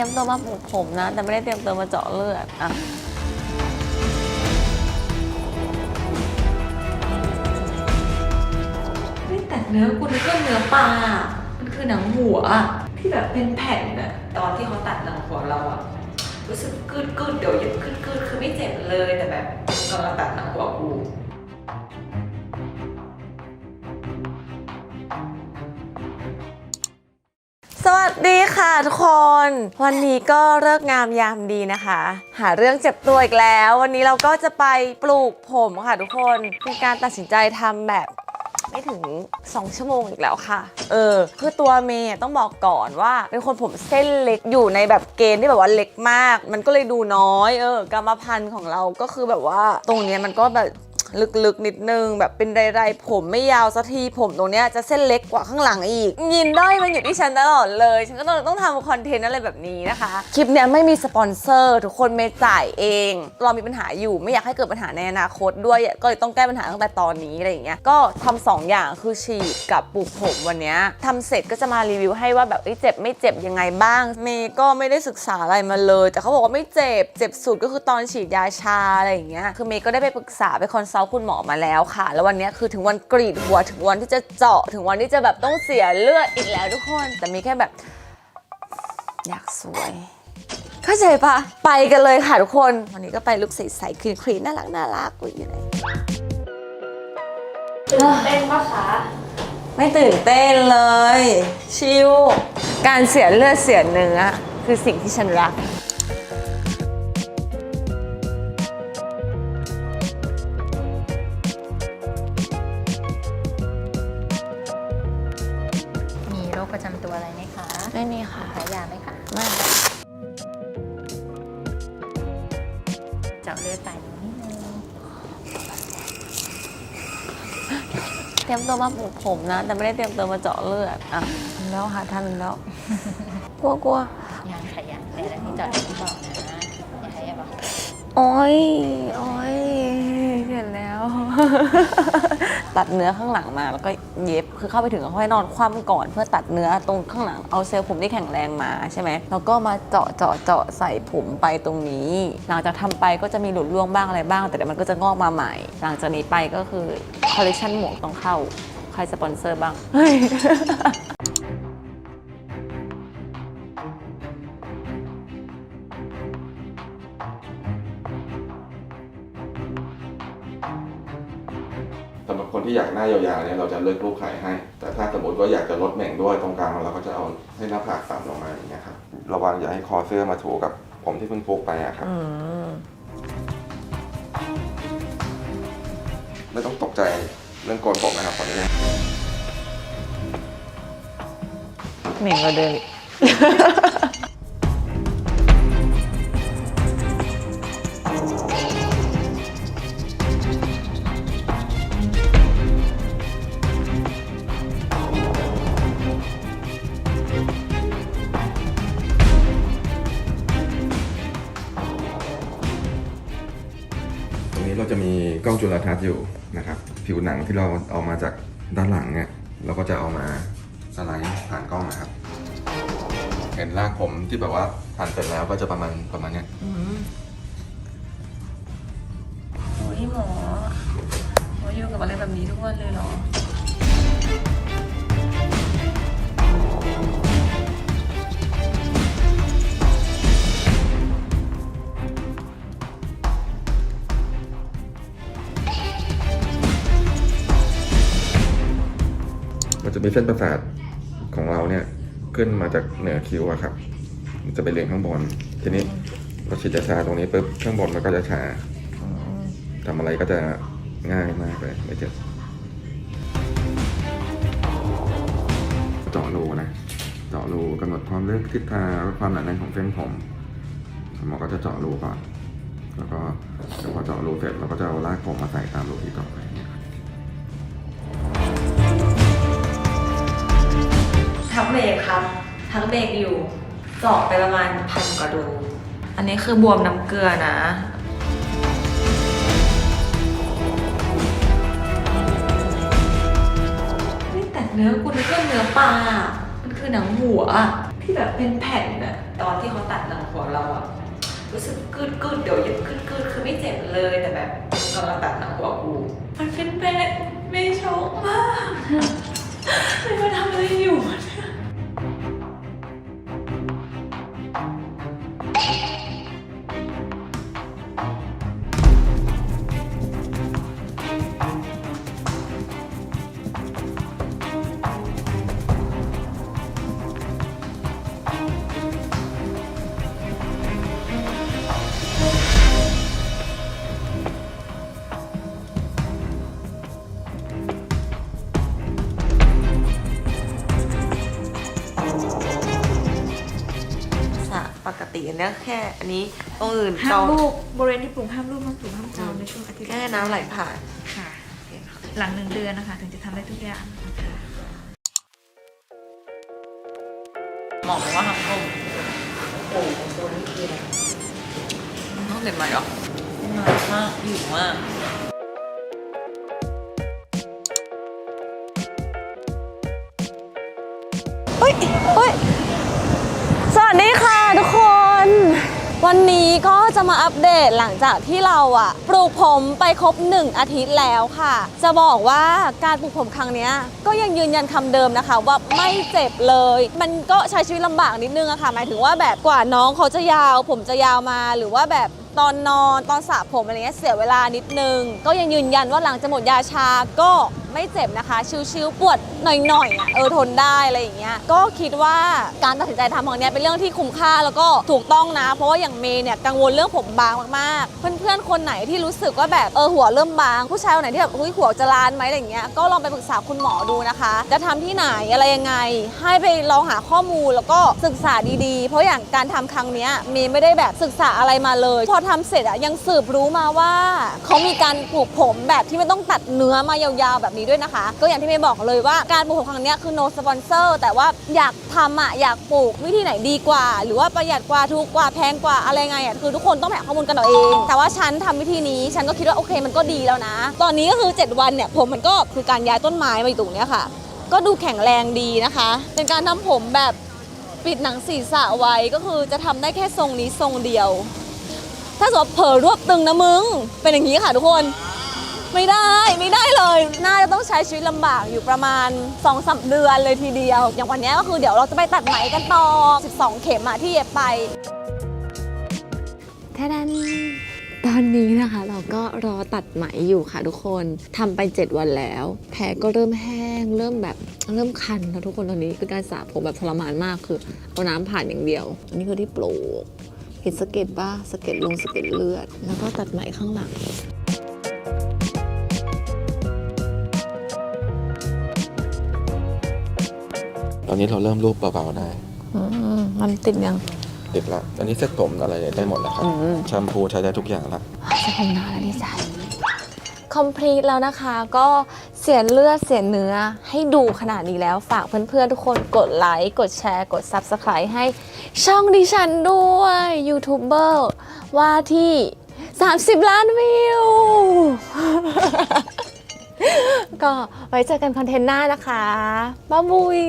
รียมตัวมาปลูกผมนะ แต่ไม่ได้เตรียมตัวมาเจาะเลือดอะไม่แต่เนื้อกูนึกว่าเนื้อปลามันคือหนังหัวอะที่แบบเป็นแผ่นอะตอนที่เขาตัดหนังหัวเราอะรู้สึกกึดกึดๆเดี๋ยวยึดกึดกึดๆคือไม่เจ็บเลยแต่แบบตอนเราตัดหนังหัวกู วัสดีค่ะทุกคน วันนี้ก็เลิกงามยามดีนะคะ หาเรื่องเจ็บตัวอีกแล้ว วันนี้เราก็จะไปปลูกผมค่ะทุกคนเป็นการตัดสินใจทำแบบไม่ถึง 2 ชั่วโมงอีกแล้วค่ะ เออ คือตัวเมย์ต้องบอกก่อนว่า เป็นคนผมเส้นเล็กอยู่ในแบบเกณฑ์ที่แบบว่าเล็กมาก มันก็เลยดูน้อย เออกรรมพันธุ์ของเราก็คือแบบว่า ตรงเนี้ยมันก็แบบ ลึกๆนิดนึง แบบเป็นไรๆผมไม่ยาวสักทีผมตรงเนี้ยจะเส้นเล็กกว่าข้างหลังอีก ยินได้อยมันอยู่ที่ฉันตลอดเลย ฉันก็ต้องต้องทำคอนเทนต์อะไรแบบนี้นะคะ คลิปเนี้ยไม่มีสปอนเซอร์ทุกคนเมย์จ่ายเอง เรามีปัญหาอยู่ไม่อยากให้เกิดปัญหาในอนาคตด้วยก็เลยต้องแก้ปัญหาตั้งแต่ตอนนี้อะไรอย่างเงี้ยก็ทำสองอย่างคือฉีดกับปลูกผมวันเนี้ยทำเสร็จก็จะมารีวิวให้ว่าแบบเอ้ยเจ็บไม่เจ็บยังไงบ้างเมย์ก็ไม่ได้ศึกษาอะไรมาเลย แต่เขาบอกว่าไม่เจ็บเจ็บสุดก็คือตอนฉีดยาชาอะไรอย่างเงี้ยคือเมย์ก็ได้ไปปรึกษาไปคอนซัลท์คุณหมอมาแล้วค่ะ แล้ววันเนี้ยคือถึงวันกรีดหัวถึงวันที่จะเจาะถึงวันที่จะแบบต้องเสียเลือดอีกแล้วทุกคน แต่เมย์แค่แบบ อยากสวยเข้าใจปะไปกันเลยค่ะทุกคน วันนี้ก็ไปลุกใสๆคลีนๆน่ารักน่ารักๆอยู่ไหนตื่นเต้นปะคะไม่ตื่นเต้นเลย ชิลการเสียเลือดเสียเนื้อคือสิ่งที่ฉันรัก รคประจำตัวอะไรไหมคะไม่มีค่ะแพ้ยาไหมคะไม่เจาะเลือดไปนิดนึงเตรียมตัวมาปลูกผมนะ แต่ไม่ได้เตรียมตัวมาเจาะเลือดอะถึงแล้วค่ะทันแล้ว กลัวกลัวยางขยางแต่ที่เจาะอย่างที่บอกนะอย่าให้บอกโอ้ยโอ้ยเห็นแล้ว ตัดเนื้อข้างหลังมาแล้วก็เย็บคือเข้าไปถึงก็ค่อยนอนคว่ำก่อน เพื่อตัดเนื้อตรงข้างหลังเอาเซลล์ผมที่แข็งแรงมาใช่ไหมแล้วก็มาเจาะเจาะเจาะใส่ผมไปตรงนี้ หลังจากทำไปก็จะมีหลุดร่วงบ้างอะไรบ้าง แต่เดี๋ยวมันก็จะงอกมาใหม่ หลังจากนี้ไปก็คือคอลเลคชันหมวกต้องเข้าใครสปอนเซอร์บ้าง หรับคนที่อยากหน้ายาวๆเนี่ยเราจะเลือกรูปไข่ให้ แต่ถ้าสมมติว่าอยากจะลดแหม่งด้วยตรงกลางเราก็จะเอาให้หน้าผากต่ำลงมาอย่างเงี้ยครับระวังอย่าให้คอเสื้อมาถูกับผมที่เพิ่งพกไปอะครับอืมไม่ต้องตกใจเรื่องโกนผมนะครับขออนุญาตเหม่งกว่าเดิม ลทรรศน์อยู่นะครับ ผิวหนังที่เราเอามาจากด้านหลังเนี่ยเราก็จะเอามาสไลด์ผ่านกล้องนะครับ เห็นรากผมที่แบบว่าผ่านเสร็จแล้วก็จะประมาณประมาณเนี้ยโอ้ยหมอหมออยู่กับอะไรแบบนี้ทุกวันเลยเหรอ จะมีเส้นประสาทของเราเนี่ยขึ้นมาจากเหนือคิ้วอะครับ มันจะไปเรียงข้างบน ทีนี้เราฉีดยาชาตรงนี้ปุ๊บข้างบนมันก็จะชาทำอะไรก็จะง่ายมากเลยไม่เจ็บเจาะรูนะเจาะรูกำหนดความลึกทิศทางและความหนาแน่นของเส้นผมหมอก็จะเจาะรูก่อนแล้วก็เดี๋ยวพอเจาะรูเสร็จเราก็จะเอารากผมมาใส่ตามรูที่เจาะไปเนี่ย ทั้งเบรกครับ ทั้งเบรกอยู่เจาะไปประมาณพันกว่ารูอันนี้คือบวมน้ำเกลือนะ ไม่แต่เนื้อกูนึกว่าเนื้อปลา มันคือหนังหัวอะที่แบบเป็นแผ่นอะตอนที่เขาตัดหนังหัวเราอะรู้สึกกึดกึดเดี๋ยวยึดกึดกึดคือไม่เจ็บเลยแต่แบบกำลังตัดหนังหัวกู มันเป็นแผ่นไม่ชอกมากไม่มาทำอะไรอยู่ ระปกติเนี่ยแค่อันนี้ตรงอื่นห้าเกามลูกบริเวณที่ปลูกห้ามลูกห้ามปลูกห้ามเกาในช่วงอาทิตย์แค่น้ำไหลผ่านค่ะ หลังหนึ่งเดือนนะคะ ถึงจะทำได้ทุกอย่างนะคะหมอบอกว่าทำต้มโอ้โหตัวนี้คืออะไรต้องเด็ดใหม่หรอมากมากหิวมาก เฮ้ยเฮ้ยสวัสดีค่ะทุกคน วันนี้ก็จะมาอัปเดตหลังจากที่เราอะปลูกผมไปครบ 1 อาทิตย์แล้วค่ะ จะบอกว่าการปลูกผมครั้งนี้ก็ยังยืนยันคำเดิมนะคะ ว่าไม่เจ็บเลย มันก็ใช้ชีวิตลำบากนิดนึงอะค่ะ หมายถึงว่าแบบกว่าน้องเขาจะยาว ผมจะยาวมาหรือว่าแบบตอนนอนตอนสระผมอะไรเงี้ยเสียเวลานิดนึง ก็ยังยืนยันว่าหลังจะหมดยาชาก็ไม่เจ็บนะคะ ชิวๆปวดหน่อยๆอะเออทนได้อะไรอย่างเงี้ยก็คิดว่าการตัดสินใจทำครั้งเนี้ยเป็นเรื่องที่คุ้มค่าแล้วก็ถูกต้องนะ เพราะว่าอย่างเมย์เนี่ยกังวลเรื่องผมบางมากๆ เพื่อนๆคนไหนที่รู้สึกว่าแบบเออหัวเริ่มบาง ผู้ชายคนไหนที่แบบเฮ้ยหัวจะลานไหมอะไรอย่างเงี้ยก็ลองไปปรึกษาคุณหมอดูนะคะ จะทำที่ไหนอะไรยังไง ให้ไปลองหาข้อมูลแล้วก็ศึกษาดีๆ เพราะอย่างการทำครั้งเนี้ยเมย์ไม่ได้แบบศึกษาอะไรมาเลยพอทำเสร็จอะยังสืบรู้มาว่าเขามีการปลูกผมแบบที่ไม่ต้องตัดเนื้อมายาวๆแบบนี้ด้วยนะคะ ก็อย่างที่เมย์บอกเลยว่าการปลูกผมครั้งนี้คือ no sponsor แต่ว่าอยากทำอะอยากปลูกวิธีไหนดีกว่า หรือว่าประหยัดกว่าถูกกว่าแพงกว่าอะไรไงอะคือทุกคนต้องแหาข้อมูลกันเอาเอง แต่ว่าฉันทำวิธีนี้ฉันก็คิดว่าโอเคมันก็ดีแล้วนะ ตอนนี้ก็คือ 7 วันเนี่ยผมมันก็คือการย้ายต้นไม้มาอยู่ตรงนี้ค่ะ ก็ดูแข็งแรงดีนะคะ เป็นการทำผมแบบปิดหนังศีรษะไว้ก็คือจะทำได้แค่ทรงนี้ทรงเดียว ถ้าสมมติเผลอรวบตึงนะมึง เป็นอย่างนี้ค่ะทุกคน ไม่ได้ไม่ได้เลย น่าจะต้องใช้ชีวิตลำบากอยู่ประมาณ2อสเดือนเลยทีเดียว อย่างวันนี้ก็คือเดี๋ยวเราจะไปตัดไหมกันต่อ 12 เข็มอะที่เย็บไปแค่นั้นตอนนี้นะคะเราก็รอตัดไหมอยู่ค่ะทุกคนทำไป 7 วันแล้ว แผลก็เริ่มแห้ง เริ่มแบบเริ่มคันแล้วทุกคนตอนนี้คือการสระผมแบบทรมานมากคือเอาน้ำผ่านอย่างเดียว อันนี้คือที่ปลูก เห็นสะเก็ดบ้าสะเก็ดลงสะเก็ดเลือด แล้วก็ตัดไหมข้างหลังตอนนี้เราเริ่มรูปเบาๆได้มันติดยังติดละอันนี้เซ็ตผมอะไรได้หมดแล้วครับอืมแชมพูใช้ได้ทุกอย่างละจะผมนานแล้วดีใจคอมพลีทแล้วนะคะก็ เสียเลือดเสียเนื้อให้ดูขนาดนี้แล้วฝากเพื่อนๆทุกคนกดไลค์กดแชร์กด Subscribe ให้ช่องดิฉันด้วยยูทูบเบอร์ว่าที่ 30 ล้านวิว ก็ไว้เจอกันคอนเทนต์หน้านะคะ บ๊ายบุย